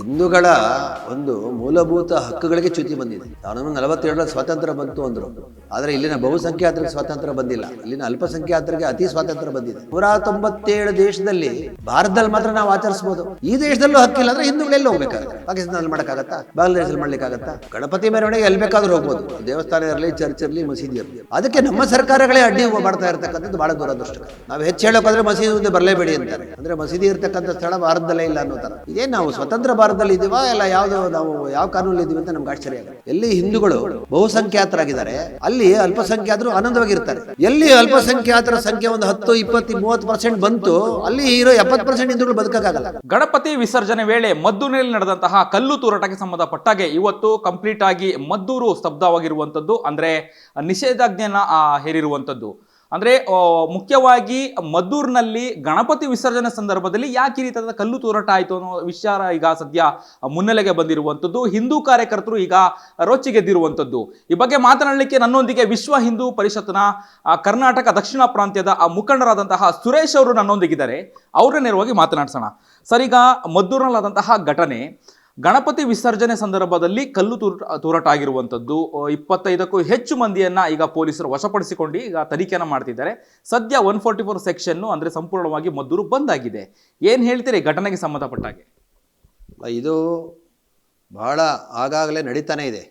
ಹಿಂದೂಗಳ ಒಂದು ಮೂಲಭೂತ ಹಕ್ಕುಗಳಿಗೆ ಚ್ಯುತಿ ಬಂದಿದೆ. ಸಾವಿರದ ನಲವತ್ತೇಳರಲ್ಲಿ ಸ್ವಾತಂತ್ರ್ಯ ಬಂತು ಅಂದರು. ಆದರೆ ಇಲ್ಲಿನ ಬಹುಸಂಖ್ಯಾತರಿಗೆ ಸ್ವಾತಂತ್ರ್ಯ ಬಂದಿಲ್ಲ. ಇಲ್ಲಿನ ಅಲ್ಪಸಂಖ್ಯಾತರಿಗೆ ಅತಿ ಸ್ವಾತಂತ್ರ್ಯ ಬಂದಿದೆ. ನೂರ ತೊಂಬತ್ತೇಳು ದೇಶದಲ್ಲಿ ಭಾರತದಲ್ಲಿ ಮಾತ್ರ ನಾವು ಆಚರಿಸಬಹುದು ಈ ದೇಶದಲ್ಲೂ ಹಕ್ಕಿಲ್ಲ ಅಂದ್ರೆ ಹಿಂದೂಗಳೆಲ್ಲ ಹೋಗ್ಬೇಕಾಗುತ್ತೆ? ಪಾಕಿಸ್ತಾನದಲ್ಲಿ ಮಾಡಕ್ಕಾಗತ್ತಾ? ಬಾಂಗ್ಲಾದೇಶದಲ್ಲಿ ಮಾಡ್ಲಿಕ್ಕಾಗತ್ತಾ? ಗಣಪತಿ ಮೆರವಣಿಗೆ ಎಲ್ಲಿ ಬೇಕಾದ್ರೂ ಹೋಗ್ಬೋದು. ದೇವಸ್ಥಾನ ಇರಲಿ, ಚರ್ಚ್ ಇರಲಿ, ಮಸೀದಿ ಇರಲಿ. ಅದಕ್ಕೆ ನಮ್ಮ ಸರ್ಕಾರಗಳೇ ಅಡ್ಡಿ ಮಾಡ್ತಾ ಇರತಕ್ಕಂಥದ್ದು ಬಹಳ ದುರದೃಷ್ಟಕರ. ನಾವು ಹೆಚ್ಚು ಹೇಳೋಕಾದ್ರೆ ಮಸೀದಿ ಮುಂದೆ ಬರಲೇಬೇಡಿ ಅಂತಾರೆ. ಅಂದ್ರೆ ಮಸೀದಿ ಇರ್ತಕ್ಕಂಥ ಸ್ಥಳ ಭಾರತದಲ್ಲೇ ಇಲ್ಲ ಅನ್ನೋ ತರ. ಇದೇ ನಾವು ಸ್ವತಂತ್ರ ಭಾರತದಲ್ಲಿ ಇದೀವಾ? ಇಲ್ಲ ಯಾವ್ದು ನಾವು ಯಾವ ಕಾನೂನಲ್ಲಿ ಇದೀವಿ ಅಂತ ನಮ್ಗೆ ಆಶ್ಚರ್ಯ ಆಗುತ್ತೆ. ಎಲ್ಲಿ ಹಿಂದೂಗಳು ಬಹುಸಂಖ್ಯಾತರಾಗಿದ್ದಾರೆ ಅಲ್ಲಿ ಅಲ್ಪಸಂಖ್ಯಾತರು ಆನಂದವಾಗಿರ್ತಾರೆ. ಎಲ್ಲಿ ಅಲ್ಪಸಂಖ್ಯಾತರ ಸಂಖ್ಯೆ ಒಂದು ಹತ್ತು ಇಪ್ಪತ್ತು ಮೂವತ್ತು ಪರ್ಸೆಂಟ್ ಬಂತು ಅಲ್ಲಿ ಇರೋ ಎಪ್ಪತ್ತು ಪರ್ಸೆಂಟ್ ಹಿಂದೂಗಳು ಬದುಕಕ್ಕಾಗಲ್ಲ. ಗಣಪತಿ ವಿಸರ್ಜನೆ ವೇಳೆ ಮದ್ದೂರಿನಲ್ಲಿ ನಡೆದಂತಹ ಕಲ್ಲು ತೂರಾಟಕ್ಕೆ ಸಂಬಂಧಪಟ್ಟಾಗೆ ಇವತ್ತು ಕಂಪ್ಲೀಟ್ ಆಗಿ ಮದ್ದೂರು ಸ್ತಬ್ಧವಾಗಿರುವಂತದ್ದು ಅಂದ್ರೆ ನಿಷೇಧಾಜ್ಞೆಯನ್ನ ಆ, ಹೇರಿರುವಂಥದ್ದು. ಅಂದ್ರೆ ಮುಖ್ಯವಾಗಿ ಮದ್ದೂರಿನಲ್ಲಿ ಗಣಪತಿ ವಿಸರ್ಜನೆ ಸಂದರ್ಭದಲ್ಲಿ ಯಾಕೆ ಈ ರೀತಿಯಾದ ಕಲ್ಲು ತೂರಾಟ ಆಯಿತು ಅನ್ನೋ ವಿಚಾರ ಈಗ ಸದ್ಯ ಮುನ್ನೆಲೆಗೆ ಬಂದಿರುವಂಥದ್ದು. ಹಿಂದೂ ಕಾರ್ಯಕರ್ತರು ಈಗ ರೋಚಿಗೆದ್ದಿರುವಂಥದ್ದು ಈ ಬಗ್ಗೆ ಮಾತನಾಡಲಿಕ್ಕೆ ನನ್ನೊಂದಿಗೆ ವಿಶ್ವ ಹಿಂದೂ ಪರಿಷತ್ನ ಕರ್ನಾಟಕ ದಕ್ಷಿಣ ಪ್ರಾಂತ್ಯದ, ಆ, ಮುಖಂಡರಾದಂತಹ ಸುರೇಶ್ ಅವರು ನನ್ನೊಂದಿಗಿದ್ದಾರೆ. ಅವರ ನೇರವಾಗಿ ಮಾತನಾಡ್ಸೋಣ. ಸರ್, ಈಗ ಮದ್ದೂರಿನಲ್ಲಾದಂತಹ ಘಟನೆ ಗಣಪತಿ ವಿಸರ್ಜನೆ ಸಂದರ್ಭದಲ್ಲಿ ಕಲ್ಲು ತೂರ ತೂರಾಟ ಆಗಿರುವಂಥದ್ದು ಆ, ಇಪ್ಪತ್ತೈದಕ್ಕೂ ಹೆಚ್ಚು ಮಂದಿಯನ್ನ ಈಗ ಪೊಲೀಸರು ವಶಪಡಿಸಿಕೊಂಡು ಈಗ ತನಿಖೆಯನ್ನು ಮಾಡ್ತಿದ್ದಾರೆ. ಸದ್ಯ ಒನ್ ಫೋರ್ಟಿ ಫೋರ್ ಸೆಕ್ಷನ್ನು ಅಂದರೆ ಸಂಪೂರ್ಣವಾಗಿ ಮದ್ದೂರು ಬಂದ್ ಆಗಿದೆ ಏನ್ ಹೇಳ್ತೀರಿ ಘಟನೆಗೆ ಸಂಬಂಧಪಟ್ಟಾಗೆ ಇದು ಬಹಳ ಆಗಾಗಲೇ ನಡೀತಾನೇ ಇದೆ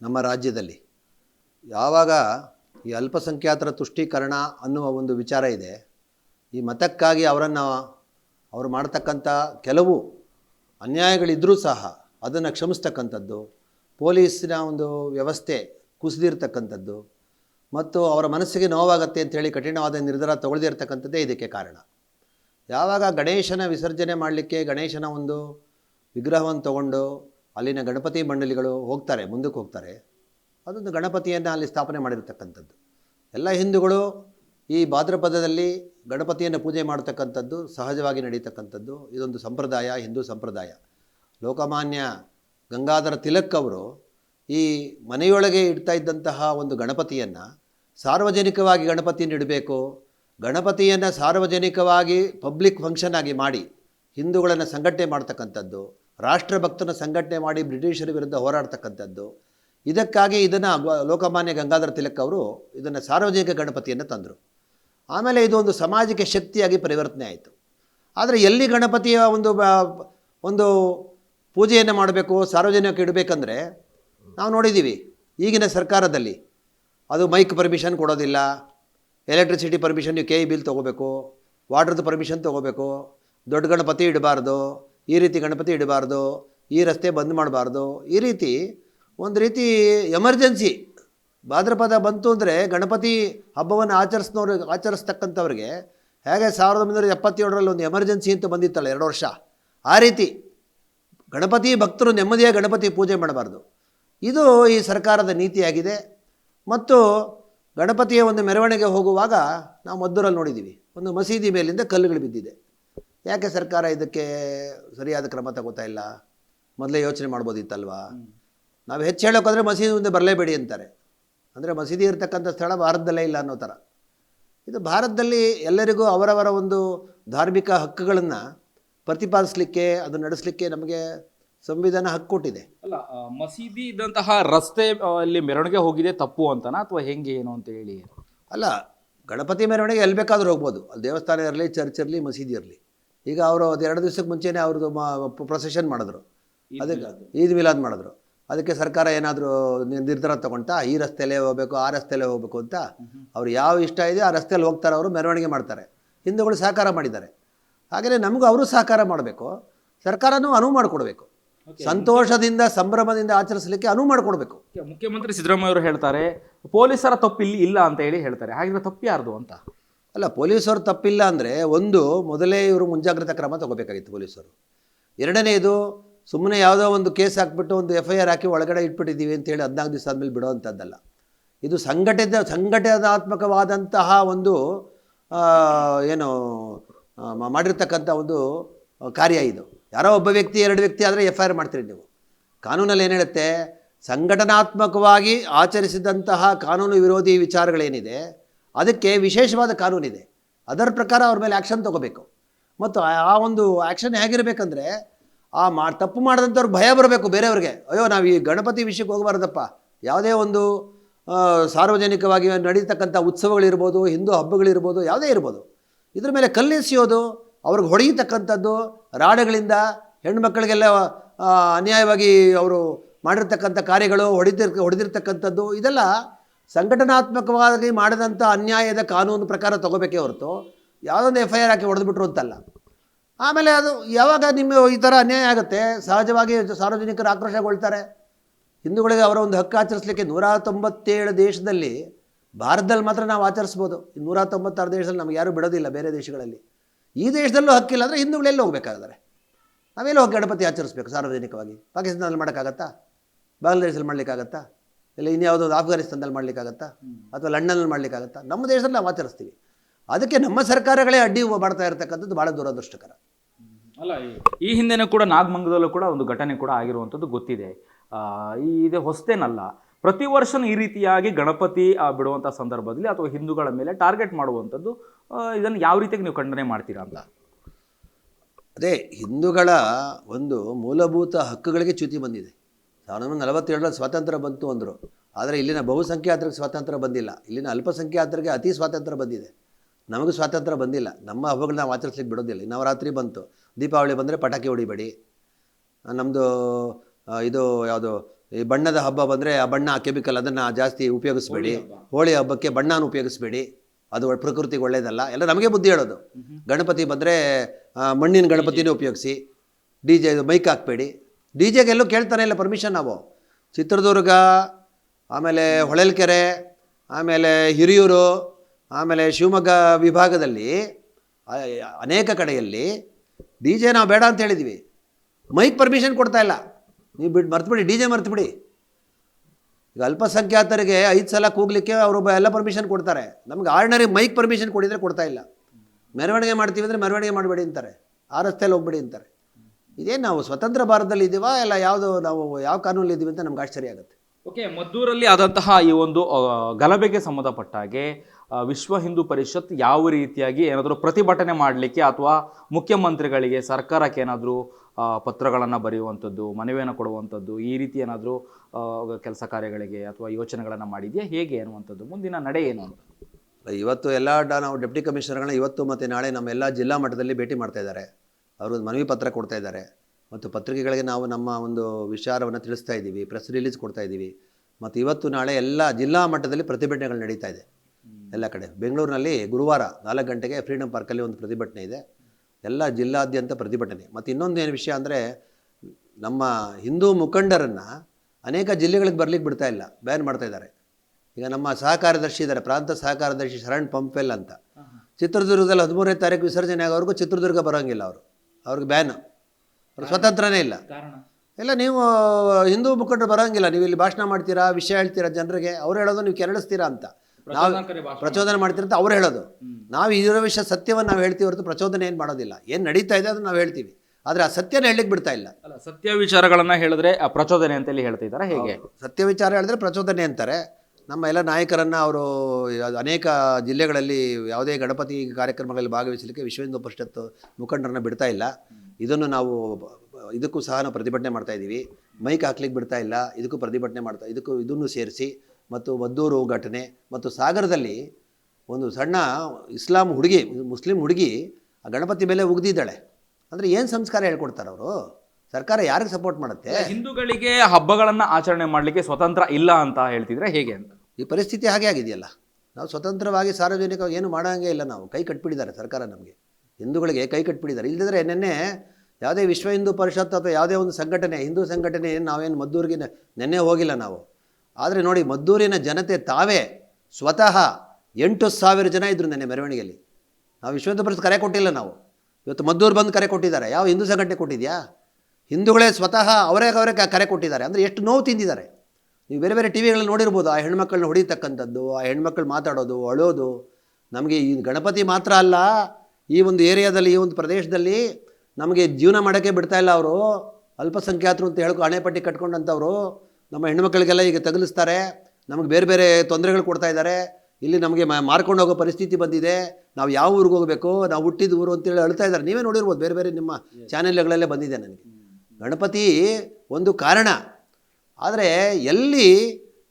ನಮ್ಮ ರಾಜ್ಯದಲ್ಲಿ. ಯಾವಾಗ ಈ ಅಲ್ಪಸಂಖ್ಯಾತರ ತುಷ್ಟೀಕರಣ ಅನ್ನುವ ಒಂದು ವಿಚಾರ ಇದೆ ಈ ಮತಕ್ಕಾಗಿ ಅವರನ್ನು ಅವರು ಮಾಡತಕ್ಕಂಥ ಕೆಲವು ಅನ್ಯಾಯಗಳಿದ್ದರೂ ಸಹ ಅದನ್ನು ಕ್ಷಮಿಸ್ತಕ್ಕಂಥದ್ದು, ಪೊಲೀಸಿನ ಒಂದು ವ್ಯವಸ್ಥೆ ಕುಸಿದಿರ್ತಕ್ಕಂಥದ್ದು, ಮತ್ತು ಅವರ ಮನಸ್ಸಿಗೆ ನೋವಾಗತ್ತೆ ಅಂತೇಳಿ ಕಠಿಣವಾದ ನಿರ್ಧಾರ ತಗೊಳ್ದಿರ್ತಕ್ಕಂಥದ್ದೇ ಇದಕ್ಕೆ ಕಾರಣ. ಯಾವಾಗ ಗಣೇಶನ ವಿಸರ್ಜನೆ ಮಾಡಲಿಕ್ಕೆ ಗಣೇಶನ ಒಂದು ವಿಗ್ರಹವನ್ನು ತಗೊಂಡು ಅಲ್ಲಿನ ಗಣಪತಿ ಮಂಡಳಿಗಳು ಹೋಗ್ತಾರೆ, ಮುಂದಕ್ಕೆ ಹೋಗ್ತಾರೆ, ಅದೊಂದು ಗಣಪತಿಯನ್ನು ಅಲ್ಲಿ ಸ್ಥಾಪನೆ ಮಾಡಿರ್ತಕ್ಕಂಥದ್ದು. ಎಲ್ಲ ಹಿಂದೂಗಳು ಈ ಭಾದ್ರಪದದಲ್ಲಿ ಗಣಪತಿಯನ್ನು ಪೂಜೆ ಮಾಡ್ತಕ್ಕಂಥದ್ದು ಸಹಜವಾಗಿ ನಡೀತಕ್ಕಂಥದ್ದು. ಇದೊಂದು ಸಂಪ್ರದಾಯ, ಹಿಂದೂ ಸಂಪ್ರದಾಯ. ಲೋಕಮಾನ್ಯ ಗಂಗಾಧರ ತಿಲಕ್ ಅವರು ಈ ಮನೆಯೊಳಗೆ ಇಡ್ತಾ ಇದ್ದಂತಹ ಒಂದು ಗಣಪತಿಯನ್ನು ಸಾರ್ವಜನಿಕವಾಗಿ ಗಣಪತಿಯನ್ನು ಇಡಬೇಕು. ಗಣಪತಿಯನ್ನು ಸಾರ್ವಜನಿಕವಾಗಿ ಪಬ್ಲಿಕ್ ಫಂಕ್ಷನ್ ಆಗಿ ಮಾಡಿ ಹಿಂದೂಗಳನ್ನು ಸಂಘಟನೆ ಮಾಡ್ತಕ್ಕಂಥದ್ದು ರಾಷ್ಟ್ರಭಕ್ತನ ಸಂಘಟನೆ ಮಾಡಿ ಬ್ರಿಟಿಷರ ವಿರುದ್ಧ ಹೋರಾಡ್ತಕ್ಕಂಥದ್ದು. ಇದಕ್ಕಾಗಿ ಇದನ್ನು ಲೋಕಮಾನ್ಯ ಗಂಗಾಧರ ತಿಲಕ್ ಅವರು ಇದನ್ನು ಸಾರ್ವಜನಿಕ ಗಣಪತಿಯನ್ನು ತಂದರು. ಆಮೇಲೆ ಇದು ಒಂದು ಸಮಾಜಕ್ಕೆ ಶಕ್ತಿಯಾಗಿ ಪರಿವರ್ತನೆ ಆಯಿತು. ಆದರೆ ಎಲ್ಲಿ ಗಣಪತಿಯ ಒಂದು ಒಂದು ಪೂಜೆಯನ್ನು ಮಾಡಬೇಕು ಸಾರ್ವಜನಿಕ ಇಡಬೇಕಂದ್ರೆ ನಾವು ನೋಡಿದ್ದೀವಿ, ಈಗಿನ ಸರ್ಕಾರದಲ್ಲಿ ಅದು ಮೈಕ್ ಪರ್ಮಿಷನ್ ಕೊಡೋದಿಲ್ಲ, ಎಲೆಕ್ಟ್ರಿಸಿಟಿ ಪರ್ಮಿಷನ್ ನೀವು ಕೆ ಇ ಬಿಲ್ ತೊಗೋಬೇಕು, ವಾಟ್ರದ್ದು ಪರ್ಮಿಷನ್ ತೊಗೋಬೇಕು, ದೊಡ್ಡ ಗಣಪತಿ ಇಡಬಾರ್ದು, ಈ ರೀತಿ ಗಣಪತಿ ಇಡಬಾರ್ದು, ಈ ರಸ್ತೆ ಬಂದ್ ಮಾಡಬಾರ್ದು, ಈ ರೀತಿ ಒಂದು ರೀತಿ ಎಮರ್ಜೆನ್ಸಿ ಭಾದ್ರಪದ ಬಂತು ಅಂದರೆ ಗಣಪತಿ ಹಬ್ಬವನ್ನು ಆಚರಿಸ್ನವ್ರು ಆಚರಿಸ್ತಕ್ಕಂಥವ್ರಿಗೆ ಹೇಗೆ ಸಾವಿರದ ಒಂಬೈನೂರ ಎಪ್ಪತ್ತೇಳರಲ್ಲಿ ಒಂದು ಎಮರ್ಜೆನ್ಸಿ ಅಂತ ಬಂದಿತ್ತಲ್ಲ ಎರಡು ವರ್ಷ ಆ ರೀತಿ ಗಣಪತಿ ಭಕ್ತರು ನೆಮ್ಮದಿಯಾಗಿ ಗಣಪತಿ ಪೂಜೆ ಮಾಡಬಾರ್ದು. ಇದು ಈ ಸರ್ಕಾರದ ನೀತಿಯಾಗಿದೆ. ಮತ್ತು ಗಣಪತಿಯ ಒಂದು ಮೆರವಣಿಗೆ ಹೋಗುವಾಗ ನಾವು ಮದ್ದೂರಲ್ಲಿ ನೋಡಿದ್ದೀವಿ. ಒಂದು ಮಸೀದಿ ಮೇಲಿಂದ ಕಲ್ಲುಗಳು ಬಿದ್ದಿದೆ. ಯಾಕೆ ಸರ್ಕಾರ ಇದಕ್ಕೆ ಸರಿಯಾದ ಕ್ರಮ ತಗೋತಾ ಇಲ್ಲ? ಮೊದಲೇ ಯೋಚನೆ ಮಾಡ್ಬೋದಿತ್ತಲ್ವಾ? ನಾವು ಹೆಚ್ಚು ಹೇಳೋಕ್ಕಾದ್ರೆ ಮಸೀದಿ ಮುಂದೆ ಬರಲೇಬೇಡಿ ಅಂತಾರೆ. ಅಂದರೆ ಮಸೀದಿ ಇರ್ತಕ್ಕಂಥ ಸ್ಥಳ ಭಾರತದಲ್ಲೇ ಇಲ್ಲ ಅನ್ನೋ ಥರ. ಇದು ಭಾರತದಲ್ಲಿ ಎಲ್ಲರಿಗೂ ಅವರವರ ಒಂದು ಧಾರ್ಮಿಕ ಹಕ್ಕುಗಳನ್ನು ಪ್ರತಿಪಾದಿಸಲಿಕ್ಕೆ ಅದು ನಡೆಸಲಿಕ್ಕೆ ನಮಗೆ ಸಂವಿಧಾನ ಹಕ್ಕು ಕೊಟ್ಟಿದೆ. ಅಲ್ಲ ಮಸೀದಿ ಇದ್ದಂತಹ ರಸ್ತೆ ಅಲ್ಲಿ ಮೆರವಣಿಗೆ ಹೋಗಿದೆ ತಪ್ಪು ಅಂತನ ಅಥವಾ ಹೆಂಗೆ ಏನು ಅಂತ ಹೇಳಿ? ಅಲ್ಲ ಗಣಪತಿ ಮೆರವಣಿಗೆ ಎಲ್ಲಿ ಬೇಕಾದರೂ ಹೋಗ್ಬೋದು. ಅಲ್ಲಿ ದೇವಸ್ಥಾನ ಇರಲಿ ಚರ್ಚ್ ಇರಲಿ ಮಸೀದಿ ಇರಲಿ. ಈಗ ಅವರು ಅದು ಎರಡು ದಿವಸಕ್ಕೆ ಮುಂಚೆನೇ ಅವ್ರದ್ದು ಪ್ರೊಸೆಷನ್ ಮಾಡಿದ್ರು. ಅದಕ್ಕೆ ಈದ್ ಮಿಲಾದ್ ಮಾಡಿದ್ರು. ಅದಕ್ಕೆ ಸರ್ಕಾರ ಏನಾದರೂ ನಿರ್ಧಾರ ತಗೊಳ್ತಾ ಈ ರಸ್ತೆಯಲ್ಲೇ ಹೋಗಬೇಕು ಆ ರಸ್ತೆಯಲ್ಲೇ ಹೋಗಬೇಕು ಅಂತ ಅವ್ರು ಯಾವ ಇಷ್ಟ ಇದೆ ಆ ರಸ್ತೆಯಲ್ಲಿ ಹೋಗ್ತಾರೆ ಅವರು ಮೆರವಣಿಗೆ ಮಾಡ್ತಾರೆ. ಹಿಂದೂಗಳು ಸಹಕಾರ ಮಾಡಿದ್ದಾರೆ. ಹಾಗೆಯೇ ನಮಗೂ ಅವರು ಸಹಕಾರ ಮಾಡಬೇಕು. ಸರ್ಕಾರನೂ ಅನುವು ಮಾಡಿಕೊಡ್ಬೇಕು. ಸಂತೋಷದಿಂದ ಸಂಭ್ರಮದಿಂದ ಆಚರಿಸಲಿಕ್ಕೆ ಅನುವು ಮಾಡಿಕೊಡ್ಬೇಕು. ಮುಖ್ಯಮಂತ್ರಿ ಸಿದ್ದರಾಮಯ್ಯ ಅವರು ಹೇಳ್ತಾರೆ ಪೊಲೀಸರ ತಪ್ಪು ಇಲ್ಲಿ ಇಲ್ಲ ಅಂತ ಹೇಳಿ ಹೇಳ್ತಾರೆ. ಹಾಗಿದ್ರೆ ತಪ್ಪು ಯಾರ್ದು ಅಂತ? ಅಲ್ಲ ಪೊಲೀಸರು ತಪ್ಪಿಲ್ಲ ಅಂದರೆ ಒಂದು ಮೊದಲೇ ಇವರು ಮುಂಜಾಗ್ರತಾ ಕ್ರಮ ತಗೋಬೇಕಾಗಿತ್ತು ಪೊಲೀಸರು. ಎರಡನೇದು ಸುಮ್ಮನೆ ಯಾವುದೋ ಒಂದು ಕೇಸ್ ಹಾಕ್ಬಿಟ್ಟು ಒಂದು ಎಫ್ ಐ ಆರ್ ಹಾಕಿ ಒಳಗಡೆ ಇಟ್ಬಿಟ್ಟಿದ್ದೀವಿ ಅಂತೇಳಿ ಹದಿನಾಲ್ಕು ದಿವಸ ಆದಮೇಲೆ ಬಿಡೋವಂಥದ್ದಲ್ಲ. ಇದು ಸಂಘಟಿತ, ಸಂಘಟನಾತ್ಮಕವಾದಂತಹ ಒಂದು ಏನು ಮಾಡಿರ್ತಕ್ಕಂಥ ಒಂದು ಕಾರ್ಯ ಇದು. ಯಾರೋ ಒಬ್ಬ ವ್ಯಕ್ತಿ, ಎರಡು ವ್ಯಕ್ತಿ ಆದರೆ ಎಫ್ ಐ ಆರ್ ಮಾಡ್ತೀರಿ ನೀವು. ಕಾನೂನಲ್ಲಿ ಏನು ಹೇಳುತ್ತೆ? ಸಂಘಟನಾತ್ಮಕವಾಗಿ ಆಚರಿಸಿದಂತಹ ಕಾನೂನು ವಿರೋಧಿ ವಿಚಾರಗಳೇನಿದೆ, ಅದಕ್ಕೆ ವಿಶೇಷವಾದ ಕಾನೂನಿದೆ. ಅದರ ಪ್ರಕಾರ ಅವ್ರ ಮೇಲೆ ಆ್ಯಕ್ಷನ್ ತಗೋಬೇಕು. ಮತ್ತು ಆ ಒಂದು ಆ್ಯಕ್ಷನ್ ಹೇಗಿರಬೇಕಂದ್ರೆ ಆ ಮಾ, ತಪ್ಪು ಮಾಡಿದಂಥವ್ರು ಭಯ ಬರಬೇಕು ಬೇರೆಯವ್ರಿಗೆ. ಅಯ್ಯೋ, ನಾವು ಈ ಗಣಪತಿ ವಿಷಯಕ್ಕೆ ಹೋಗಬಾರ್ದಪ್ಪ. ಯಾವುದೇ ಒಂದು ಸಾರ್ವಜನಿಕವಾಗಿ ನಡೀತಕ್ಕಂಥ ಉತ್ಸವಗಳಿರ್ಬೋದು, ಹಿಂದೂ ಹಬ್ಬಗಳಿರ್ಬೋದು, ಯಾವುದೇ ಇರ್ಬೋದು. ಇದ್ರ ಮೇಲೆ ಕಲ್ಲಿಸಿಯೋದು, ಅವ್ರಿಗೆ ಹೊಡೆಯತಕ್ಕಂಥದ್ದು ರಾಡಗಳಿಂದ ಹೆಣ್ಮಕ್ಳಿಗೆಲ್ಲ ಅನ್ಯಾಯವಾಗಿ ಅವರು ಮಾಡಿರ್ತಕ್ಕಂಥ ಕಾರ್ಯಗಳು, ಹೊಡೆದಿರ್, ಹೊಡೆದಿರ್ತಕ್ಕಂಥದ್ದು, ಇದೆಲ್ಲ ಸಂಘಟನಾತ್ಮಕವಾಗಿ ಮಾಡಿದಂಥ ಅನ್ಯಾಯದ ಕಾನೂನು ಪ್ರಕಾರ ತಗೋಬೇಕೇ ಹೊರತು, ಯಾವುದೊಂದು ಎಫ್ ಐ ಆರ್ ಹಾಕಿ ಹೊಡೆದ್ಬಿಟ್ರು ಅಂತಲ್ಲ. ಆಮೇಲೆ ಅದು ಯಾವಾಗ ನಿಮ್ಮ ಈ ಥರ ಅನ್ಯಾಯ ಆಗುತ್ತೆ? ಸಹಜವಾಗಿ ಸಾರ್ವಜನಿಕರು ಆಕ್ರೋಶಗೊಳ್ತಾರೆ. ಹಿಂದೂಗಳಿಗೆ ಅವರ ಒಂದು ಹಕ್ಕು ಆಚರಿಸಲಿಕ್ಕೆ ನೂರ ತೊಂಬತ್ತೇಳು ದೇಶದಲ್ಲಿ, ಭಾರತದಲ್ಲಿ ಮಾತ್ರ ನಾವು ಆಚರಿಸ್ಬೋದು. ನೂರ ತೊಂಬತ್ತಾರು ದೇಶದಲ್ಲಿ ನಮ್ಗೆ ಯಾರೂ ಬಿಡೋದಿಲ್ಲ ಬೇರೆ ದೇಶಗಳಲ್ಲಿ. ಈ ದೇಶದಲ್ಲೂ ಹಕ್ಕಿಲ್ಲ ಅಂದರೆ ಹಿಂದೂಗಳೆಲ್ಲ ಹೋಗ್ಬೇಕಾದ್ರೆ? ನಾವೆಲ್ಲ ಹೋಗಿ ಗಣಪತಿ ಆಚರಿಸ್ಬೇಕು ಸಾರ್ವಜನಿಕವಾಗಿ? ಪಾಕಿಸ್ತಾನದಲ್ಲಿ ಮಾಡೋಕ್ಕಾಗತ್ತಾ? ಬಾಂಗ್ಲಾದೇಶದಲ್ಲಿ ಮಾಡಲಿಕ್ಕಾಗತ್ತಾ? ಇಲ್ಲ ಇನ್ಯಾವುದೋ ಆಫ್ಘಾನಿಸ್ತಾನದಲ್ಲಿ ಮಾಡಲಿಕ್ಕಾಗತ್ತಾ? ಅಥವಾ ಲಂಡನಲ್ಲಿ ಮಾಡಲಿಕ್ಕಾಗತ್ತಾ? ನಮ್ಮ ದೇಶದಲ್ಲಿ ನಾವು ಆಚರಿಸ್ತೀವಿ. ಅದಕ್ಕೆ ನಮ್ಮ ಸರ್ಕಾರಗಳೇ ಅಡ್ಡಿ ಮಾಡ್ತಾ ಇರತಕ್ಕಂಥದ್ದು ಭಾಳ ದುರದೃಷ್ಟಕರ. ಅಲ್ಲ ಈ ಹಿಂದೆನೂ ಕೂಡ ನಾಗಮಂಗದಲ್ಲೂ ಕೂಡ ಒಂದು ಘಟನೆ ಕೂಡ ಆಗಿರುವಂಥದ್ದು ಗೊತ್ತಿದೆ. ಆ, ಈ ಇದು ಹೊಸತೇನಲ್ಲ. ಪ್ರತಿ ವರ್ಷನೂ ಈ ರೀತಿಯಾಗಿ ಗಣಪತಿ ಬಿಡುವಂಥ ಸಂದರ್ಭದಲ್ಲಿ ಅಥವಾ ಹಿಂದೂಗಳ ಮೇಲೆ ಟಾರ್ಗೆಟ್ ಮಾಡುವಂಥದ್ದು ಇದನ್ನು ಯಾವ ರೀತಿಯಾಗಿ ನೀವು ಖಂಡನೆ ಮಾಡ್ತೀರಾ ಅಂತ? ಅದೇ ಹಿಂದೂಗಳ ಒಂದು ಮೂಲಭೂತ ಹಕ್ಕುಗಳಿಗೆ ಚ್ಯುತಿ ಬಂದಿದೆ. ಸಾವಿರದ ಒಂಬೈನೂರ ನಲವತ್ತೇಳರಲ್ಲಿ ಸ್ವಾತಂತ್ರ್ಯ ಬಂತು ಅಂದರು. ಆದರೆ ಇಲ್ಲಿನ ಬಹುಸಂಖ್ಯಾತರಿಗೆ ಸ್ವಾತಂತ್ರ್ಯ ಬಂದಿಲ್ಲ. ಇಲ್ಲಿನ ಅಲ್ಪಸಂಖ್ಯಾತರಿಗೆ ಅತಿ ಸ್ವಾತಂತ್ರ್ಯ ಬಂದಿದೆ. ನಮಗೂ ಸ್ವಾತಂತ್ರ್ಯ ಬಂದಿಲ್ಲ. ನಮ್ಮ ಹಬ್ಬಗಳು ನಾವು ಆಚರಿಸ್ಲಿಕ್ಕೆ ಬಿಡೋದಿಲ್ಲ. ನವರಾತ್ರಿ ಬಂತು. ದೀಪಾವಳಿ ಬಂದರೆ ಪಟಾಕಿ ಹೊಡಿಬೇಡಿ. ನಮ್ಮದು ಇದು ಯಾವುದು ಈ ಬಣ್ಣದ ಹಬ್ಬ ಬಂದರೆ ಆ ಬಣ್ಣ ಕೆಮಿಕಲ್ ಅದನ್ನು ಜಾಸ್ತಿ ಉಪಯೋಗಿಸ್ಬೇಡಿ. ಹೋಳಿ ಹಬ್ಬಕ್ಕೆ ಬಣ್ಣನ ಉಪಯೋಗಿಸ್ಬೇಡಿ. ಅದು ಪ್ರಕೃತಿಗೆ ಒಳ್ಳೆಯದಲ್ಲ ಎಲ್ಲ ನಮಗೆ ಬುದ್ಧಿ ಹೇಳೋದು. ಗಣಪತಿ ಬಂದರೆ ಮಣ್ಣಿನ ಗಣಪತಿನೇ ಉಪಯೋಗಿಸಿ. ಡಿ ಜೆ ಮೈಕ್ ಹಾಕ್ಬೇಡಿ. ಡಿ ಜೆಗೆಲ್ಲೂ ಕೇಳ್ತಾನೆ ಇಲ್ಲ ಪರ್ಮಿಷನ್ ನಾವು. ಚಿತ್ರದುರ್ಗ ಆಮೇಲೆ ಹೊಳಲ್ಕೆರೆ ಆಮೇಲೆ ಹಿರಿಯೂರು ಆಮೇಲೆ ಶಿವಮೊಗ್ಗ ವಿಭಾಗದಲ್ಲಿ ಅನೇಕ ಕಡೆಯಲ್ಲಿ ಡಿ ಜೆ ನಾವು ಬೇಡ ಅಂತ ಹೇಳಿದ್ವಿ. ಮೈಕ್ ಪರ್ಮಿಷನ್ ಕೊಡ್ತಾ ಇಲ್ಲ. ನೀವು ಬಿಟ್ಟು ಮರ್ತುಬಿಡಿ, ಡಿ ಜೆ ಮರ್ತುಬಿಡಿ. ಈಗ ಅಲ್ಪಸಂಖ್ಯಾತರಿಗೆ ಐದು ಸಲ ಕೂಗ್ಲಿಕ್ಕೆ ಅವರು ಎಲ್ಲ ಪರ್ಮಿಷನ್ ಕೊಡ್ತಾರೆ. ನಮ್ಗೆ ಆರ್ಡಿನರಿ ಮೈಕ್ ಪರ್ಮಿಷನ್ ಕೊಡಿದರೆ ಕೊಡ್ತಾ ಇಲ್ಲ. ಮೆರವಣಿಗೆ ಮಾಡ್ತೀವಿ ಅಂದರೆ ಮೆರವಣಿಗೆ ಮಾಡಬೇಡಿ ಅಂತಾರೆ. ಆ ರಸ್ತೆಯಲ್ಲಿ ಹೋಗ್ಬೇಡಿ ಅಂತಾರೆ. ಇದೇನು ನಾವು ಸ್ವತಂತ್ರ ಭಾರತದಲ್ಲಿ ಇದ್ದೀವಾ ಇಲ್ಲ ಯಾವುದು ನಾವು ಯಾವ ಕಾನೂನಲ್ಲಿ ಇದ್ದೀವಿ ಅಂತ ನಮ್ಗೆ ಆಶ್ಚರ್ಯ ಆಗುತ್ತೆ. ಓಕೆ, ಮದ್ದೂರಲ್ಲಿ ಆದಂತಹ ಈ ಒಂದು ಗಲಭೆಗೆ ಸಂಬಂಧಪಟ್ಟ ಹಾಗೆ ವಿಶ್ವ ಹಿಂದೂ ಪರಿಷತ್ ಯಾವ ರೀತಿಯಾಗಿ ಏನಾದರೂ ಪ್ರತಿಭಟನೆ ಮಾಡಲಿಕ್ಕೆ ಅಥವಾ ಮುಖ್ಯಮಂತ್ರಿಗಳಿಗೆ ಸರ್ಕಾರಕ್ಕೆ ಏನಾದರೂ ಪತ್ರಗಳನ್ನು ಬರೆಯುವಂಥದ್ದು, ಮನವಿಯನ್ನು ಕೊಡುವಂಥದ್ದು, ಈ ರೀತಿ ಏನಾದರೂ ಕೆಲಸ ಕಾರ್ಯಗಳಿಗೆ ಅಥವಾ ಯೋಚನೆಗಳನ್ನು ಮಾಡಿದೆಯಾ? ಹೇಗೆ ಅನ್ನುವಂಥದ್ದು, ಮುಂದಿನ ನಡೆ ಏನು ಇವತ್ತು ಎಲ್ಲ ನಾವು ಡೆಪ್ಟಿ ಕಮಿಷನರ್ಗಳನ್ನ ಇವತ್ತು ಮತ್ತು ನಾಳೆ ನಮ್ಮ ಎಲ್ಲ ಜಿಲ್ಲಾ ಮಟ್ಟದಲ್ಲಿ ಭೇಟಿ ಮಾಡ್ತಾ ಇದ್ದಾರೆ. ಅವರು ಮನವಿ ಪತ್ರ ಕೊಡ್ತಾ ಇದ್ದಾರೆ. ಮತ್ತು ಪತ್ರಿಕೆಗಳಿಗೆ ನಾವು ನಮ್ಮ ಒಂದು ವಿಚಾರವನ್ನು ತಿಳಿಸ್ತಾ ಇದ್ದೀವಿ ಪ್ರೆಸ್ ರಿಲೀಸ್ ಕೊಡ್ತಾ ಇದ್ದೀವಿ ಮತ್ತು ಇವತ್ತು ನಾಳೆ ಎಲ್ಲ ಜಿಲ್ಲಾ ಮಟ್ಟದಲ್ಲಿ ಪ್ರತಿಭಟನೆಗಳು ನಡೀತಾ ಇದೆ. ಎಲ್ಲ ಕಡೆ. ಬೆಂಗಳೂರಿನಲ್ಲಿ ಗುರುವಾರ ನಾಲ್ಕು ಗಂಟೆಗೆ ಫ್ರೀಡಮ್ ಪಾರ್ಕಲ್ಲಿ ಒಂದು ಪ್ರತಿಭಟನೆ ಇದೆ. ಎಲ್ಲ ಜಿಲ್ಲಾದ್ಯಂತ ಪ್ರತಿಭಟನೆ. ಮತ್ತು ಇನ್ನೊಂದು ಏನು ವಿಷಯ ಅಂದರೆ ನಮ್ಮ ಹಿಂದೂ ಮುಖಂಡರನ್ನು ಅನೇಕ ಜಿಲ್ಲೆಗಳಿಗೆ ಬರ್ಲಿಕ್ಕೆ ಬಿಡ್ತಾ ಇಲ್ಲ. ಬ್ಯಾನ್ ಮಾಡ್ತಾ ಇದ್ದಾರೆ. ಈಗ ನಮ್ಮ ಸಹ ಕಾರ್ಯದರ್ಶಿ ಇದ್ದಾರೆ. ಪ್ರಾಂತ ಸಹ ಕಾರ್ಯದರ್ಶಿ ಶರಣ್ ಪಂಪೆಲ್ ಅಂತ. ಚಿತ್ರದುರ್ಗದಲ್ಲಿ ಹದಿಮೂರನೇ ತಾರೀಕು ವಿಸರ್ಜನೆ ಆಗೋವರೆಗೂ ಚಿತ್ರದುರ್ಗ ಬರೋಂಗಿಲ್ಲ ಅವರು. ಅವ್ರಿಗೆ ಬ್ಯಾನ್. ಅವ್ರ ಸ್ವತಂತ್ರನೇ ಇಲ್ಲ. ಇಲ್ಲ ನೀವು ಹಿಂದೂ ಮುಖಂಡರು ಬರೋಂಗಿಲ್ಲ. ನೀವು ಇಲ್ಲಿ ಭಾಷಣ ಮಾಡ್ತೀರಾ ವಿಷಯ ಹೇಳ್ತೀರಾ ಜನರಿಗೆ? ಅವ್ರು ಹೇಳೋದು ನೀವು ಕೆರಳಿಸ್ತೀರಾ ಅಂತ. ನಾವು ಪ್ರಚೋದನೆ ಮಾಡ್ತಿರಂತ ಅವ್ರು ಹೇಳೋದು. ನಾವು ಇರೋ ವಿಷಯ ಸತ್ಯವನ್ನು ನಾವು ಹೇಳ್ತೀವಿ ಹೊರತು ಪ್ರಚೋದನೆ ಏನು ಮಾಡೋದಿಲ್ಲ. ಏನು ನಡೀತಾ ಇದೆ ಅದನ್ನು ನಾವು ಹೇಳ್ತೀವಿ. ಆದರೆ ಆ ಸತ್ಯನ ಹೇಳಲಿಕ್ಕೆ ಬಿಡ್ತಾ ಇಲ್ಲ. ಅಲ್ಲ ಸತ್ಯ ವಿಚಾರಗಳನ್ನ ಹೇಳಿದ್ರೆ ಆ ಪ್ರಚೋದನೆ ಅಂತೇಳಿ ಹೇಳ್ತಾ ಇದ್ದಾರೆ ಹೇಗೆ? ಸತ್ಯ ವಿಚಾರ ಹೇಳಿದ್ರೆ ಪ್ರಚೋದನೆ ಅಂತಾರೆ. ನಮ್ಮ ಎಲ್ಲ ನಾಯಕರನ್ನು ಅವರು ಅನೇಕ ಜಿಲ್ಲೆಗಳಲ್ಲಿ ಯಾವುದೇ ಗಣಪತಿ ಕಾರ್ಯಕ್ರಮಗಳಲ್ಲಿ ಭಾಗವಹಿಸಲಿಕ್ಕೆ ವಿಶ್ವ ಹಿಂದೂ ಪರಿಷತ್ತು ಮುಖಂಡರನ್ನ ಬಿಡ್ತಾ ಇಲ್ಲ. ಇದನ್ನು ನಾವು ಇದಕ್ಕೂ ಸಹ ನಾವು ಪ್ರತಿಭಟನೆ ಮಾಡ್ತಾ ಇದ್ದೀವಿ ಮೈಕ್ ಹಾಕ್ಲಿಕ್ಕೆ ಬಿಡ್ತಾ ಇಲ್ಲ. ಇದಕ್ಕೂ ಪ್ರತಿಭಟನೆ ಮಾಡ್ತಾ ಇದಕ್ಕೂ ಇದನ್ನು ಸೇರಿಸಿ ಮತ್ತು ಮದ್ದೂರು ಘಟನೆ ಮತ್ತು ಸಾಗರದಲ್ಲಿ ಒಂದು ಸಣ್ಣ ಇಸ್ಲಾಂ ಹುಡುಗಿ ಮುಸ್ಲಿಂ ಹುಡುಗಿ ಆ ಗಣಪತಿ ಮೇಲೆ ಉಗ್ದಿದ್ದಾಳೆ. ಅಂದರೆ ಏನು ಸಂಸ್ಕಾರ ಹೇಳ್ಕೊಡ್ತಾರೆ ಅವರು? ಸರ್ಕಾರ ಯಾರಿಗೆ ಸಪೋರ್ಟ್ ಮಾಡುತ್ತೆ? ಹಿಂದೂಗಳಿಗೆ ಹಬ್ಬಗಳನ್ನು ಆಚರಣೆ ಮಾಡಲಿಕ್ಕೆ ಸ್ವತಂತ್ರ ಇಲ್ಲ ಅಂತ ಹೇಳ್ತಿದ್ರೆ ಹೇಗೆ ಅಂತ? ಈ ಪರಿಸ್ಥಿತಿ ಹಾಗೆ ಆಗಿದೆಯಲ್ಲ. ನಾವು ಸ್ವತಂತ್ರವಾಗಿ ಸಾರ್ವಜನಿಕವಾಗಿ ಏನು ಮಾಡೋಂಗೆ ಇಲ್ಲ ನಾವು. ಕೈ ಕಟ್ಬಿಟ್ಟಿದ್ದಾರೆ ಸರ್ಕಾರ ನಮಗೆ. ಹಿಂದೂಗಳಿಗೆ ಕೈ ಕಟ್ಬಿಟ್ಟಿದ್ದಾರೆ. ಇಲ್ಲದಿದ್ದರೆ ನಿನ್ನೆ ಯಾವುದೇ ವಿಶ್ವ ಹಿಂದೂ ಪರಿಷತ್ ಅಥವಾ ಯಾವುದೇ ಒಂದು ಸಂಘಟನೆ ಹಿಂದೂ ಸಂಘಟನೆ ಏನು ನಾವೇನು ಮದ್ದೂರಿಗೆ ನೆನ್ನೆ ಹೋಗಿಲ್ಲ ನಾವು. ಆದರೆ ನೋಡಿ ಮದ್ದೂರಿನ ಜನತೆ ತಾವೇ ಸ್ವತಃ ಎಂಟು ಸಾವಿರ ಜನ ಇದ್ದರು ನೆನ್ನೆ ಮೆರವಣಿಗೆಯಲ್ಲಿ. ನಾವು ವಿಶ್ವ ಹಿಂದೂ ಪರಿಷತ್ ಕರೆ ಕೊಟ್ಟಿಲ್ಲ ನಾವು. ಇವತ್ತು ಮದ್ದೂರು ಬಂದು ಕರೆ ಕೊಟ್ಟಿದ್ದಾರೆ. ಯಾವ ಹಿಂದೂ ಸಂಘಟನೆ ಕೊಟ್ಟಿದೆಯಾ? ಹಿಂದೂಗಳೇ ಸ್ವತಃ ಅವರೇ ಅವರೇ ಕರೆ ಕೊಟ್ಟಿದ್ದಾರೆ. ಅಂದರೆ ಎಷ್ಟು ನೋವು ತಿಂದಿದ್ದಾರೆ. ನೀವು ಬೇರೆ ಬೇರೆ ಟಿ ವಿಗಳಲ್ಲಿ ನೋಡಿರ್ಬೋದು, ಆ ಹೆಣ್ಮಕ್ಳನ್ನ ಹೊಡಿತಕ್ಕಂಥದ್ದು, ಆ ಹೆಣ್ಮಕ್ಳು ಮಾತಾಡೋದು, ಅಳೋದು. ನಮಗೆ ಈ ಗಣಪತಿ ಮಾತ್ರ ಅಲ್ಲ, ಈ ಒಂದು ಏರಿಯಾದಲ್ಲಿ, ಈ ಒಂದು ಪ್ರದೇಶದಲ್ಲಿ ನಮಗೆ ಜೀವನ ಮಾಡೋಕ್ಕೆ ಬಿಡ್ತಾ ಇಲ್ಲ ಅವರು. ಅಲ್ಪಸಂಖ್ಯಾತರು ಅಂತ ಹೇಳ್ಕೊ ಹಣೆಪಟ್ಟಿ ಕಟ್ಕೊಂಡಂಥವ್ರು. ನಮ್ಮ ಹೆಣ್ಮಕ್ಳಿಗೆಲ್ಲ ಈಗ ತಗಲಿಸ್ತಾರೆ. ನಮಗೆ ಬೇರೆ ಬೇರೆ ತೊಂದರೆಗಳು ಕೊಡ್ತಾ ಇದ್ದಾರೆ. ಇಲ್ಲಿ ನಮಗೆ ಮಾರ್ಕೊಂಡು ಹೋಗೋ ಪರಿಸ್ಥಿತಿ ಬಂದಿದೆ. ನಾವು ಯಾವ ಊರಿಗೆ ಹೋಗಬೇಕು? ನಾವು ಹುಟ್ಟಿದ ಊರು ಅಂತೇಳಿ ಅಳ್ತಾ ಇದ್ದಾರೆ. ನೀವೇ ನೋಡಿರ್ಬೋದು ಬೇರೆ ಬೇರೆ ನಿಮ್ಮ ಚಾನೆಲ್ಗಳಲ್ಲೇ ಬಂದಿದೆ ನನಗೆ. ಗಣಪತಿ ಒಂದು ಕಾರಣ. ಆದರೆ ಎಲ್ಲಿ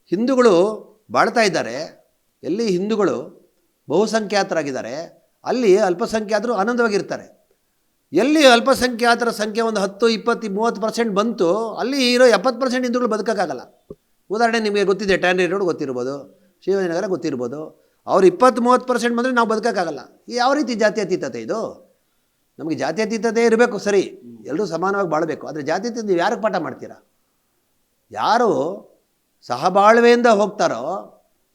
ಹಿಂದೂಗಳು ಬಾಳ್ತಾ ಇದ್ದಾರೆ ಎಲ್ಲಿ ಹಿಂದೂಗಳು ಬಹುಸಂಖ್ಯಾತರಾಗಿದ್ದಾರೆ ಅಲ್ಲಿ ಅಲ್ಪಸಂಖ್ಯಾತರು ಆನಂದವಾಗಿರ್ತಾರೆ. ಎಲ್ಲಿ ಅಲ್ಪಸಂಖ್ಯಾತರ ಸಂಖ್ಯೆ ಒಂದು ಹತ್ತು, ಇಪ್ಪತ್ತು, ಮೂವತ್ತು ಪರ್ಸೆಂಟ್ ಬಂತು, ಅಲ್ಲಿ ಇರೋ ಎಪ್ಪತ್ತು ಪರ್ಸೆಂಟ್ ಹಿಂದೂಗಳು ಬದುಕೋಕ್ಕಾಗಲ್ಲ. ಉದಾಹರಣೆ ನಿಮಗೆ ಗೊತ್ತಿದೆ ಟ್ಯಾನ್ರಿ ರೋಡ್ ಗೊತ್ತಿರ್ಬೋದು, ಶಿವನಗರ ಗೊತ್ತಿರ್ಬೋದು. ಅವ್ರು ಇಪ್ಪತ್ತು, ಮೂವತ್ತು ಪರ್ಸೆಂಟ್ ಬಂದರೆ ನಾವು ಬದುಕೋಕ್ಕಾಗಲ್ಲ. ಯಾವ ರೀತಿ ಜಾತ್ಯತೀತತೆ ಇದು? ನಮಗೆ ಜಾತ್ಯತೀತತೆ ಇರಬೇಕು, ಸರಿ. ಎಲ್ಲರೂ ಸಮಾನವಾಗಿ ಬಾಳಬೇಕು. ಆದರೆ ಜಾತ್ಯತೀತ ನೀವು ಯಾರಿಗೆ ಪಾಠ ಮಾಡ್ತೀರಾ? ಯಾರು ಸಹಬಾಳ್ವೆಯಿಂದ ಹೋಗ್ತಾರೋ,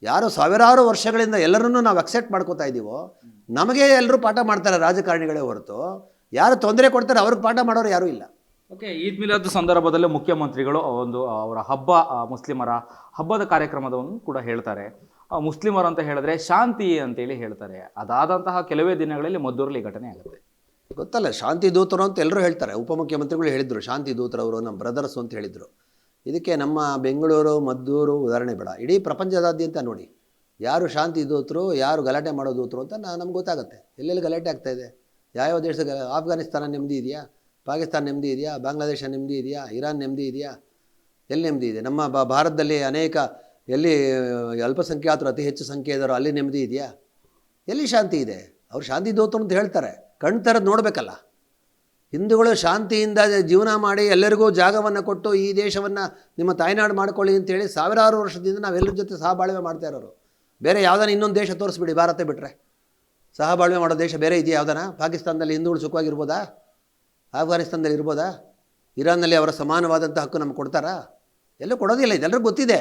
ಯಾರು ಸಾವಿರಾರು ವರ್ಷಗಳಿಂದ ಎಲ್ಲರನ್ನೂ ನಾವು ಅಕ್ಸೆಪ್ಟ್ ಮಾಡ್ಕೋತಾ ಇದ್ದೀವೋ ನಮಗೆ ಎಲ್ಲರೂ ಪಾಠ ಮಾಡ್ತಾರೆ ರಾಜಕಾರಣಿಗಳೇ ಹೊರತು. ಯಾರು ತೊಂದರೆ ಕೊಡ್ತಾರೆ ಅವ್ರಿಗೆ ಪಾಠ ಮಾಡೋರು ಯಾರೂ ಇಲ್ಲ. ಓಕೆ ಈದ್ ಮಿಲಾದ್ ಸಂದರ್ಭದಲ್ಲಿ ಮುಖ್ಯಮಂತ್ರಿಗಳು ಒಂದು ಅವರ ಹಬ್ಬ ಮುಸ್ಲಿಮರ ಹಬ್ಬದ ಕಾರ್ಯಕ್ರಮದವನ್ನು ಕೂಡ ಹೇಳ್ತಾರೆ. ಮುಸ್ಲಿಮರು ಅಂತ ಹೇಳಿದ್ರೆ ಶಾಂತಿ ಅಂತೇಳಿ ಹೇಳ್ತಾರೆ. ಅದಾದಂತಹ ಕೆಲವೇ ದಿನಗಳಲ್ಲಿ ಮದ್ದೂರಲ್ಲಿ ಘಟನೆ ಆಗುತ್ತೆ. ಗೊತ್ತಲ್ಲ ಶಾಂತಿ ದೂತರು ಅಂತ ಎಲ್ಲರೂ ಹೇಳ್ತಾರೆ. ಉಪಮುಖ್ಯಮಂತ್ರಿಗಳು ಹೇಳಿದರು ಶಾಂತಿ ದೂತರವರು ನಮ್ಮ ಬ್ರದರ್ಸ್ ಅಂತ ಹೇಳಿದರು. ಇದಕ್ಕೆ ನಮ್ಮ ಬೆಂಗಳೂರು ಮದ್ದೂರು ಉದಾಹರಣೆ ಬೇಡ. ಇಡೀ ಪ್ರಪಂಚದಾದ್ಯಂತ ನೋಡಿ ಯಾರು ಶಾಂತಿ ದೂತರು ಯಾರು ಗಲಾಟೆ ಮಾಡೋ ದೂತರು ಅಂತ ನಾ ನಮ್ಗೆ ಗೊತ್ತಾಗುತ್ತೆ. ಎಲ್ಲೆಲ್ಲಿ ಗಲಾಟೆ ಆಗ್ತಾ ಇದೆ? ಯಾವ್ಯಾವ ದೇಶದ ಗ- ಆಫ್ಘಾನಿಸ್ತಾನ ನೆಮ್ಮದಿ ಇದೆಯಾ? ಪಾಕಿಸ್ತಾನ ನೆಮ್ಮದಿ ಇದೆಯಾ? ಬಾಂಗ್ಲಾದೇಶ ನೆಮ್ಮದಿ ಇದೆಯಾ? ಇರಾನ್ ನೆಮ್ಮದಿ ಇದೆಯಾ? ಎಲ್ಲಿ ನೆಮ್ಮದಿ ಇದೆ? ನಮ್ಮ ಬ ಭಾರತದಲ್ಲಿ ಅನೇಕ, ಎಲ್ಲಿ ಅಲ್ಪಸಂಖ್ಯಾತರು, ಅತಿ ಹೆಚ್ಚು ಸಂಖ್ಯೆ ಅಲ್ಲಿ ನೆಮ್ಮದಿ ಇದೆಯಾ? ಎಲ್ಲಿ ಶಾಂತಿ ಇದೆ? ಅವ್ರು ಶಾಂತಿ ದೂತರು ಅಂತ ಹೇಳ್ತಾರೆ. ಕಣ್ ಥರದ್ದು ನೋಡಬೇಕಲ್ಲ. ಹಿಂದೂಗಳು ಶಾಂತಿಯಿಂದ ಜೀವನ ಮಾಡಿ ಎಲ್ಲರಿಗೂ ಜಾಗವನ್ನು ಕೊಟ್ಟು ಈ ದೇಶವನ್ನು ನಿಮ್ಮ ತಾಯ್ನಾಡು ಮಾಡ್ಕೊಳ್ಳಿ ಅಂತೇಳಿ ಸಾವಿರಾರು ವರ್ಷದಿಂದ ನಾವೆಲ್ಲರ ಜೊತೆ ಸಹಬಾಳ್ವೆ ಮಾಡ್ತಾ ಇರೋರು. ಬೇರೆ ಯಾವುದಾನ ಇನ್ನೊಂದು ದೇಶ ತೋರಿಸ್ಬಿಡಿ, ಭಾರತ ಬಿಟ್ಟರೆ ಸಹಬಾಳ್ವೆ ಮಾಡೋ ದೇಶ ಬೇರೆ ಇದೆಯಾ ಯಾವುದಾನ? ಪಾಕಿಸ್ತಾನದಲ್ಲಿ ಹಿಂದೂಗಳು ಸುಖವಾಗಿರ್ಬೋದಾ? ಆಫ್ಘಾನಿಸ್ತಾನದಲ್ಲಿ ಇರ್ಬೋದಾ? ಇರಾನ್ನಲ್ಲಿ ಅವರ ಸಮಾನವಾದಂಥ ಹಕ್ಕು ನಮ್ಗೆ ಕೊಡ್ತಾರಾ? ಎಲ್ಲೂ ಕೊಡೋದಿಲ್ಲ, ಇದೆಲ್ಲರಿಗೂ ಗೊತ್ತಿದೆ.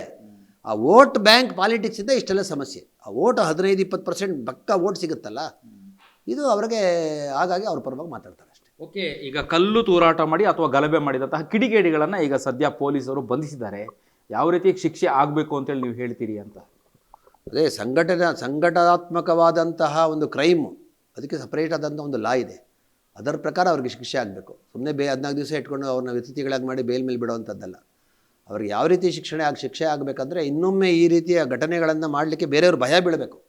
ಆ ವೋಟ್ ಬ್ಯಾಂಕ್ ಪಾಲಿಟಿಕ್ಸಿಂದ ಇಷ್ಟೆಲ್ಲ ಸಮಸ್ಯೆ. ಆ ವೋಟ್ ಹದಿನೈದು, ಇಪ್ಪತ್ತು ಪರ್ಸೆಂಟ್ ಬಕ್ಕ ವೋಟ್ ಸಿಗುತ್ತಲ್ಲ? ಇದು ಅವ್ರಿಗೆ ಹಾಗಾಗಿ ಅವ್ರ ಪರವಾಗಿ ಮಾತಾಡ್ತಾರೆ ಅಷ್ಟೇ. ಓಕೆ, ಈಗ ಕಲ್ಲು ತೂರಾಟ ಮಾಡಿ ಅಥವಾ ಗಲಭೆ ಮಾಡಿದಂತಹ ಕಿಡಿಗೇಡಿಗಳನ್ನು ಈಗ ಸದ್ಯ ಪೊಲೀಸರು ಬಂಧಿಸಿದ್ದಾರೆ. ಯಾವ ರೀತಿ ಶಿಕ್ಷೆ ಆಗಬೇಕು ಅಂತೇಳಿ ನೀವು ಹೇಳ್ತೀರಿ ಅಂತ? ಅದೇ ಸಂಘಟನೆ, ಸಂಘಟನಾತ್ಮಕವಾದಂತಹ ಒಂದು ಕ್ರೈಮು ಅದಕ್ಕೆ ಸಪ್ರೇಟ್ ಆದಂಥ ಒಂದು ಲಾ ಇದೆ. ಅದರ ಪ್ರಕಾರ ಅವ್ರಿಗೆ ಶಿಕ್ಷೆ ಆಗಬೇಕು. ಸುಮ್ಮನೆ ಬೇ ಹದಿನಾಲ್ಕು ದಿವಸ ಇಟ್ಕೊಂಡು ಅವ್ರನ್ನ ವ್ಯತಿಥಿಗಳಾಗಿ ಮಾಡಿ ಬೇಲ್ ಮೇಲೆ ಬಿಡುವಂಥದ್ದಲ್ಲ. ಅವ್ರಿಗೆ ಯಾವ ರೀತಿ ಶಿಕ್ಷಣ ಆಗಿ, ಶಿಕ್ಷೆ ಆಗಬೇಕಂದ್ರೆ ಇನ್ನೊಮ್ಮೆ ಈ ರೀತಿಯ ಘಟನೆಗಳನ್ನು ಮಾಡಲಿಕ್ಕೆ ಬೇರೆಯವರು ಭಯ ಬೀಳಬೇಕು.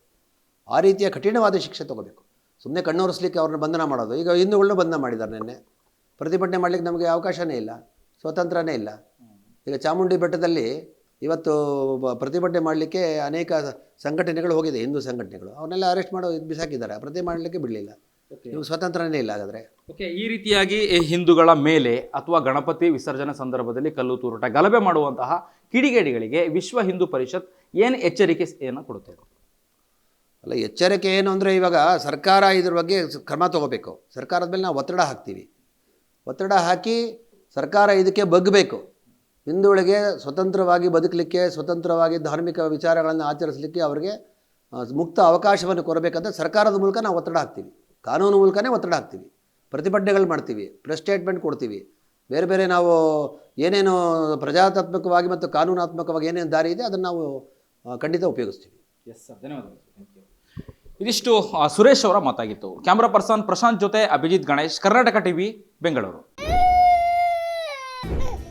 ಆ ರೀತಿಯ ಕಠಿಣವಾದ ಶಿಕ್ಷೆ ತಗೋಬೇಕು. ಸುಮ್ಮನೆ ಕಣ್ಣೊರೆಸ್ಲಿಕ್ಕೆ ಅವ್ರನ್ನ ಬಂಧನ ಮಾಡೋದು. ಈಗ ಹಿಂದೂಗಳನ್ನೂ ಬಂಧನ ಮಾಡಿದ್ದಾರೆ ನಿನ್ನೆ. ಪ್ರತಿಭಟನೆ ಮಾಡಲಿಕ್ಕೆ ನಮಗೆ ಅವಕಾಶವೇ ಇಲ್ಲ. ಸ್ವತಂತ್ರನೇ ಇಲ್ಲ. ಈಗ ಚಾಮುಂಡಿ ಬೆಟ್ಟದಲ್ಲಿ ಇವತ್ತು ಪ್ರತಿಭಟನೆ ಮಾಡಲಿಕ್ಕೆ ಅನೇಕ ಸಂಘಟನೆಗಳು ಹೋಗಿದೆ ಹಿಂದೂ ಸಂಘಟನೆಗಳು. ಅವನ್ನೆಲ್ಲ ಅರೆಸ್ಟ್ ಮಾಡೋ ಇದು ಬಿಸಾಕಿದ್ದಾರೆ. ಪ್ರತಿ ಮಾಡಲಿಕ್ಕೆ ಬಿಡಲಿಲ್ಲ. ನೀವು ಸ್ವತಂತ್ರನೇ ಇಲ್ಲ ಹಾಗಾದರೆ. ಓಕೆ ಈ ರೀತಿಯಾಗಿ ಹಿಂದೂಗಳ ಮೇಲೆ ಅಥವಾ ಗಣಪತಿ ವಿಸರ್ಜನೆ ಸಂದರ್ಭದಲ್ಲಿ ಕಲ್ಲು ತೂರಾಟ ಗಲಭೆ ಮಾಡುವಂತಹ ಕಿಡಿಗೇಡಿಗಳಿಗೆ ವಿಶ್ವ ಹಿಂದೂ ಪರಿಷತ್ ಏನು ಎಚ್ಚರಿಕೆ ಏನು ಕೊಡುತ್ತೆ? ಅಲ್ಲ ಎಚ್ಚರಿಕೆ ಏನು ಅಂದರೆ ಇವಾಗ ಸರ್ಕಾರ ಇದ್ರ ಬಗ್ಗೆ ಕ್ರಮ ತಗೋಬೇಕು. ಸರ್ಕಾರದ ಮೇಲೆ ನಾವು ಒತ್ತಡ ಹಾಕ್ತೀವಿ. ಒತ್ತಡ ಹಾಕಿ ಸರ್ಕಾರ ಇದಕ್ಕೆ ಬಗ್ಗಬೇಕು. ಹಿಂದೂಗಳಿಗೆ ಸ್ವತಂತ್ರವಾಗಿ ಬದುಕಲಿಕ್ಕೆ, ಸ್ವತಂತ್ರವಾಗಿ ಧಾರ್ಮಿಕ ವಿಚಾರಗಳನ್ನು ಆಚರಿಸಲಿಕ್ಕೆ ಅವರಿಗೆ ಮುಕ್ತ ಅವಕಾಶವನ್ನು ಕೊಡಬೇಕಂತ ಸರ್ಕಾರದ ಮೂಲಕ ನಾವು ಒತ್ತಡ ಹಾಕ್ತೀವಿ. ಕಾನೂನು ಮೂಲಕನೇ ಒತ್ತಡ ಹಾಕ್ತೀವಿ. ಪ್ರತಿಭಟನೆಗಳು ಮಾಡ್ತೀವಿ, ಪ್ರೆಸ್ ಸ್ಟೇಟ್ಮೆಂಟ್ ಕೊಡ್ತೀವಿ. ಬೇರೆ ಬೇರೆ ನಾವು ಏನೇನು ಪ್ರಜಾತಾತ್ಮಕವಾಗಿ ಮತ್ತು ಕಾನೂನಾತ್ಮಕವಾಗಿ ಏನೇನು ದಾರಿ ಇದೆ, ಅದನ್ನು ನಾವು ಖಂಡಿತ ಉಪಯೋಗಿಸ್ತೀವಿ. ಎಸ್ ಸರ್ ಧನ್ಯವಾದಗಳು. ಇದಿಷ್ಟು ಸುರೇಶ್ ಅವರ ಮಾತಾಗಿತ್ತು. ಕ್ಯಾಮ್ರಾ ಪರ್ಸನ್ ಪ್ರಶಾಂತ್ ಜೊತೆ ಅಭಿಜಿತ್ ಗಣೇಶ್, ಕರ್ನಾಟಕ ಟಿವಿ, ಬೆಂಗಳೂರು.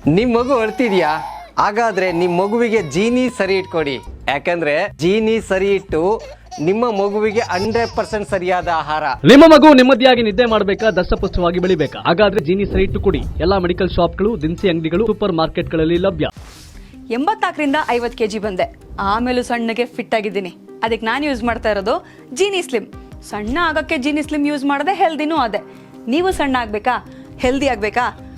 ನಿಮ್ ಮಗು ಅಳ್ತಿದ್ಯಾ ಹಾಗಾದ್ರೆ ನಿಮ್ ಮಗುವಿಗೆ ಜೀನಿ ಸರಿ ಇಟ್ಕೊಡಿ. ಯಾಕಂದ್ರೆ ಜೀನಿ ಸರಿ ಇಟ್ಟು ನಿಮ್ಮ ಮಗುವಿಗೆ ಹಂಡ್ರೆಡ್ ಪರ್ಸೆಂಟ್ ಸರಿಯಾದ ಆಹಾರ. ನಿಮ್ಮ ಮಗು ನೆಮ್ಮದಿಯಾಗಿ ನಿದ್ದೆ ಮಾಡಬೇಕಾ ದಷ್ಟಪುಷ್ಟವಾಗಿ ಬೆಳಿಬೇಕಾ? ಹಾಗಾದ್ರೆ ಜೀನಿ ಸರಿ ಇಟ್ಟು ಕೊಡಿ. ಎಲ್ಲಾ ಮೆಡಿಕಲ್ ಶಾಪ್ಗಳು ದಿನಸಿ ಅಂಗಡಿಗಳು ಸೂಪರ್ ಮಾರ್ಕೆಟ್ಗಳಲ್ಲಿ ಲಭ್ಯ. ಎಂಬತ್ನಾಲ್ಕರಿಂದ ಐವತ್ತು ಕೆ ಜಿ ಬಂದೆ. ಆಮೇಲೂ ಸಣ್ಣಗೆ ಫಿಟ್ ಆಗಿದ್ದೀನಿ. ಅದಕ್ಕೆ ನಾನು ಯೂಸ್ ಮಾಡ್ತಾ ಇರೋದು ಜೀನಿ ಸ್ಲಿಮ್ ಸಣ್ಣ ಆಗೋಕ್ಕೆ ಜೀನಿ ಸ್ಲಿಮ್ ಯೂಸ್ ಮಾಡದೆ ಹೆಲ್ದಿನೂ ಅದೇ. ನೀವು ಸಣ್ಣ ಆಗಬೇಕಾ? ಹೆಲ್ದಿ ಆಗಬೇಕಾ?